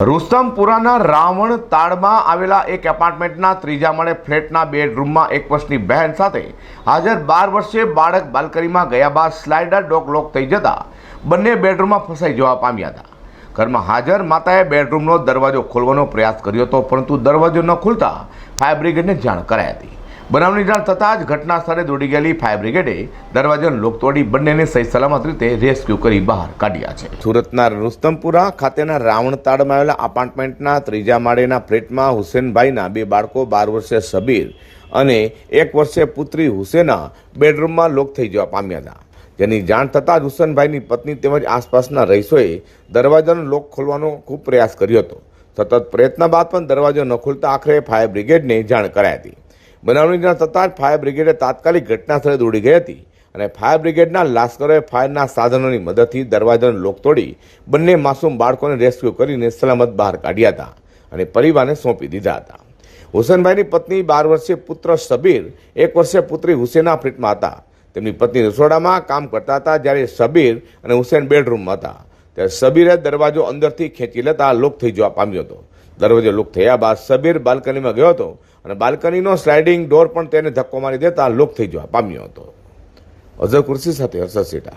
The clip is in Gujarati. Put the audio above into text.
રુસ્તમપુરાના રાવણ તાળમાં આવેલા એક એપાર્ટમેન્ટના ત્રીજા માળે ફ્લેટના બેડરૂમમાં એક વર્ષની બહેન સાથે હાજર બાર વર્ષીય બાળક બાલ્કનીમાં ગયા બાદ સ્લાઇડર ડોક લોક થઈ જતા બંને બેડરૂમમાં ફસાઈ જવા પામ્યા હતા. ઘરમાં હાજર માતાએ બેડરૂમનો દરવાજો ખોલવાનો પ્રયાસ કર્યો હતો, પરંતુ દરવાજો ન ખુલતા ફાયર બ્રિગેડને જાણ કરાઈ હતી. બનાવની જાણ થતાં જ ઘટના સ્થળે દોડી ગયેલી ફાયર બ્રિગેડે દરવાજાનો લોક તોડી બંનેને સહી સલામત રીતે રેસ્ક્યુ કરી બહાર કાઢ્યા છે. સુરતના રુસ્તમપુરા ખાતેના રાવણતાડમાં આવેલા અપાર્ટમેન્ટના ત્રીજા માળેના ફ્લેટમાં હુસેનભાઈના બે બાળકો, બાર વર્ષે સબીર અને એક વર્ષે પુત્રી હુસેના બેડરૂમમાં લોક થઈ જવા પામ્યા હતા. જેની જાણ થતાં જ હુસેનભાઈની પત્ની તેમજ આસપાસના રહીશોએ દરવાજાનો લોક ખોલવાનો ખૂબ પ્રયાસ કર્યો હતો. સતત પ્રયત્ન બાદ પણ દરવાજો ન ખુલતા આખરે ફાયર બ્રિગેડને જાણ કરાઈ હતી. બનાવની થતાં જ ફાયર બ્રિગેડે તાત્કાલિક ઘટના સ્થળે દોડી ગઈ હતી અને ફાયર બ્રિગેડના લાશ્કરોએ ફાયરના સાધનોની મદદથી દરવાજાનો લોક તોડી બંને માસૂમ બાળકોને રેસ્ક્યુ કરીને સલામત બહાર કાઢ્યા હતા અને પરિવારને સોંપી દીધા હતા. હુસેનભાઈની પત્ની બાર વર્ષીય પુત્ર સબીર, એક વર્ષે પુત્રી હુસેના ફ્લેટમાં હતા. તેમની પત્ની રસોડામાં કામ કરતા હતા જ્યારે સબીર અને હુસેન બેડરૂમમાં હતા. ત્યારે સબીરે દરવાજો અંદરથી ખેંચી લેતા લોક થઈ જવા પામ્યો હતો. દરવાજો લુક થયા બાદ સબીર બાલ્કનીમાં ગયો હતો અને બાલ્કનીનો સ્લાઇડિંગ ડોર પણ તેને ધક્કો મારી દેતા લુક થઈ જવા પામ્યો હતો. અઝર કુર્સી સાથે હર્ષદ સેઠા